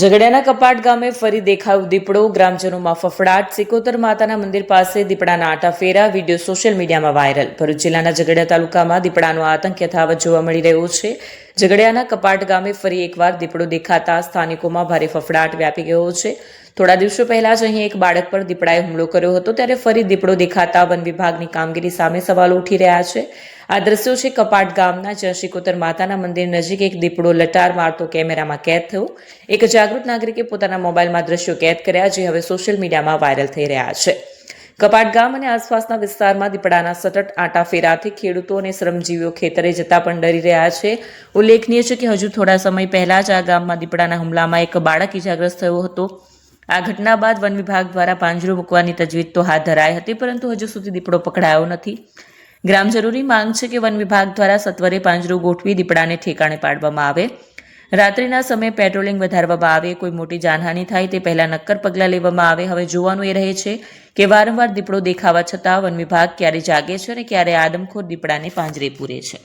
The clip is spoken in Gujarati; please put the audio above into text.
ઝઘડિયાના કપાટ ગામે ફરી દેખાયો દીપડો. ગ્રામજનોમાં ફફડાટ. સિકોતર માતાના મંદિર પાસે દીપડાના આટા ફેરા. વીડિયો સોશિયલ મીડિયામાં વાયરલ. ભરૂચ જિલ્લાના ઝઘડિયા તાલુકામાં દીપડાનો આતંક યથાવત જોવા મળી રહ્યો છે. ઝઘડિયાના કપાટ ગામે ફરી એકવાર દીપડો દેખાતા સ્થાનિકોમાં ભારે ફફડાટ વ્યાપી ગયો છે. થોડા દિવસો પહેલા જ અહીં એક બાળક પર દીપડાએ હુમલો કર્યો હતો, ત્યારે ફરી દીપડો દેખાતા વન વિભાગની કામગીરી સામે સવાલો ઉઠી રહ્યા છે. આ દ્રશ્યો છે કપાટ ગામના જ્યાં શિકોતર માતાના મંદિર નજીક એક દીપડો લટાર મારતો કેમેરામાં કેદ થયો. એક જાગૃત નાગરિકે પોતાના મોબાઈલમાં દ્રશ્યો કેદ કર્યા, જે હવે સોશિયલ મીડિયામાં વાયરલ થઈ રહ્યા છે. કપાટ ગામ અને આસપાસના વિસ્તારમાં દીપડાના સતત આંટા ફેરાથી ખેડૂતો અને શ્રમજીવીઓ ખેતરે જતા પણ ડરી રહ્યા છે. ઉલ્લેખનીય છે કે હજુ થોડા સમય પહેલા જ આ ગામમાં દીપડાના હુમલામાં એક બાળક ઇજાગ્રસ્ત થયો હતો. આ ઘટના બાદ વન વિભાગ દ્વારા પાંજરું મૂકવાની તજવીજ તો હાથ ધરાઈ હતી, પરંતુ હજુ સુધી દીપડો પકડાયો નથી. ગ્રામજનોની માંગ છે કે વન વિભાગ દ્વારા સત્વરે પાંજરું ગોઠવી દીપડાને ઠેકાણે પાડવામાં આવે. રાત્રિના સમયે પેટ્રોલિંગ વધારવામાં આવે, કોઈ મોટી જાનહાનિ થાય તે પહેલા નક્કર પગલાં લેવામાં આવે. હવે જોવાનું એ રહે છે કે વારંવાર દીપડો દેખાવા છતાં વન વિભાગ ક્યારે જાગે છે અને ક્યારે આદમખોર દીપડાને પાંજરે પૂરે છે.